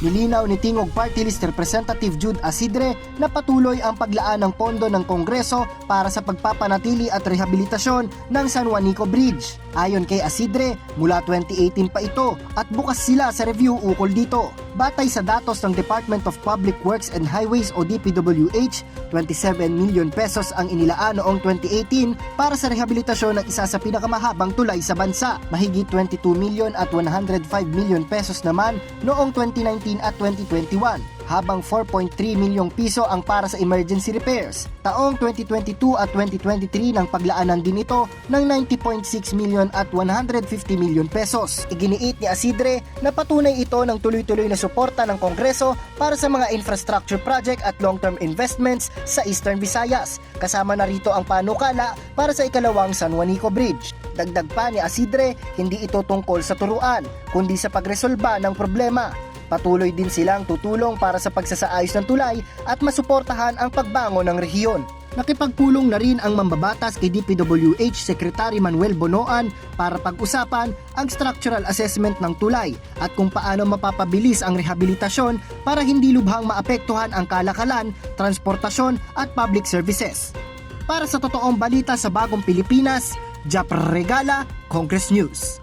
Nilinaw ni Tingog Party List Representative Jude Asidre na patuloy ang paglaan ng pondo ng Kongreso para sa pagpapanatili at rehabilitasyon ng San Juanico Bridge. Ayon kay Asidre, mula 2018 pa ito at bukas sila sa review ukol dito. Batay sa datos ng Department of Public Works and Highways o DPWH, 27 million pesos ang inilaan noong 2018 para sa rehabilitasyon ng isa sa pinakamahabang tulay sa bansa. Mahigit 22 million at 105 million pesos naman noong 2019 at 2021 habang 4.3 milyong piso ang para sa emergency repairs. Taong 2022 at 2023 nang paglaanan din ito ng 90.6 million at 150 million pesos. Iginiit ni Asidre na patunay ito ng tuloy-tuloy na suporta ng Kongreso para sa mga infrastructure project at long-term investments sa Eastern Visayas. Kasama na rito ang panukala para sa ikalawang San Juanico Bridge. Dagdag pa ni Asidre, hindi ito tungkol sa turuan, kundi sa pagresolba ng problema. Patuloy din silang tutulong para sa pagsasaayos ng tulay at masuportahan ang pagbangon ng rehiyon. Nakipagpulong na rin ang mambabatas kay DPWH Secretary Manuel Bonoan para pag-usapan ang structural assessment ng tulay at kung paano mapapabilis ang rehabilitasyon para hindi lubhang maapektuhan ang kalakalan, transportasyon at public services. Para sa totoong balita sa bagong Pilipinas, Jap Regala, Congress News.